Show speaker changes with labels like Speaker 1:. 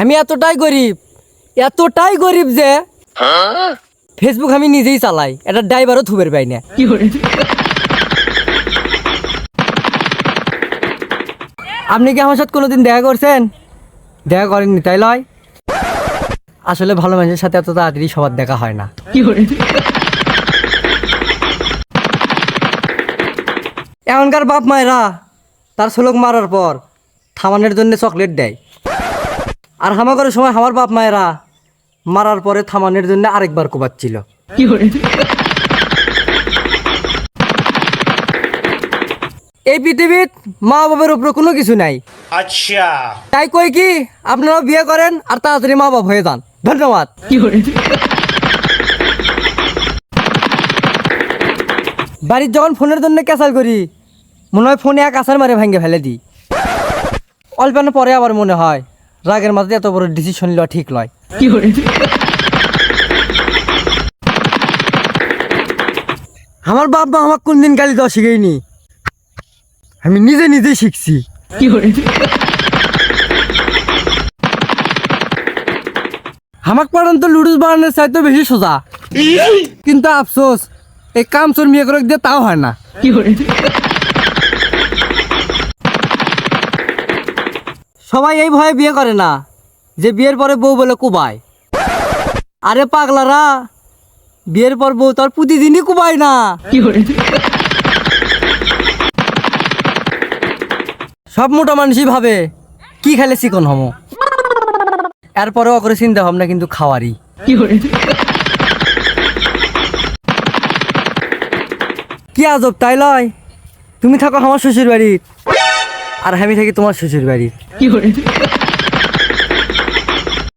Speaker 1: আমি এতটাই গরিব এতটাই গরিব যে ফেসবুক আমি নিজেই চালাই এটা ড্রাইভারও থুবের পাই না। আপনি কি আমার সাথে কোনোদিন দেখা করছেন? দেখা করেননি তাই লয়। আসলে ভালো মানুষের সাথে এত তাড়াতাড়ি সবার দেখা হয় না। কি এখনকার বাপ মায়েরা তার শ্লোক মারার পর থামানোর জন্য চকলেট দেয়। আর হামাগরের সময় আমার বাপ মায়েরা মারার পরে থামানোর জন্য আরেকবার কোবাচ্ছিল। এই পৃথিবীত মা বাবার উপরে কোনো কিছু নাই।
Speaker 2: আচ্ছা।
Speaker 1: তাই কই কি আপনারা বিয়ে করেন আর তাড়াতাড়ি মা বাপ হয়ে যান। ধন্যবাদ। কি বাড়ির যখন ফোনের জন্য ক্যাসাল করি মনে হয় ফোনে এক আসার মারে ভাঙ্গে ফেলে দিই। অল্প পরে আবার মনে হয় রাগের মাঝে এত বড় ডিসিশন নেওয়া ঠিক নয়। আমার বাপ মা আমাকে কোনদিন গালি দেওয়া শিখেইনি আমি নিজে নিজে শিখছি। কি আমাক পড়ান তো লুডুস বানানোর চাইতে বেশি সোজা। কিন্তু আফসোস এই কাম চোর মেয়ে করে দিয়ে তাও হয় না। সবাই এই ভয়ে বিয়ে করে না যে বিয়ের পরে বউ বলে কুবায়। আরে পাগলারা বিয়ের পর বউ তার প্রতিদিনই কুবায় না। সব মোটা মানুষই ভাবে কি খেলে চিকন হমো এরপরেও করে চিন্তা ভাবনা কিন্তু খাওয়ারই। কি আজব তাই লয়? তুমি থাকো আমার শ্বশুর বাড়ির আর আমি থাকি তোমার শ্বশুর বাড়ির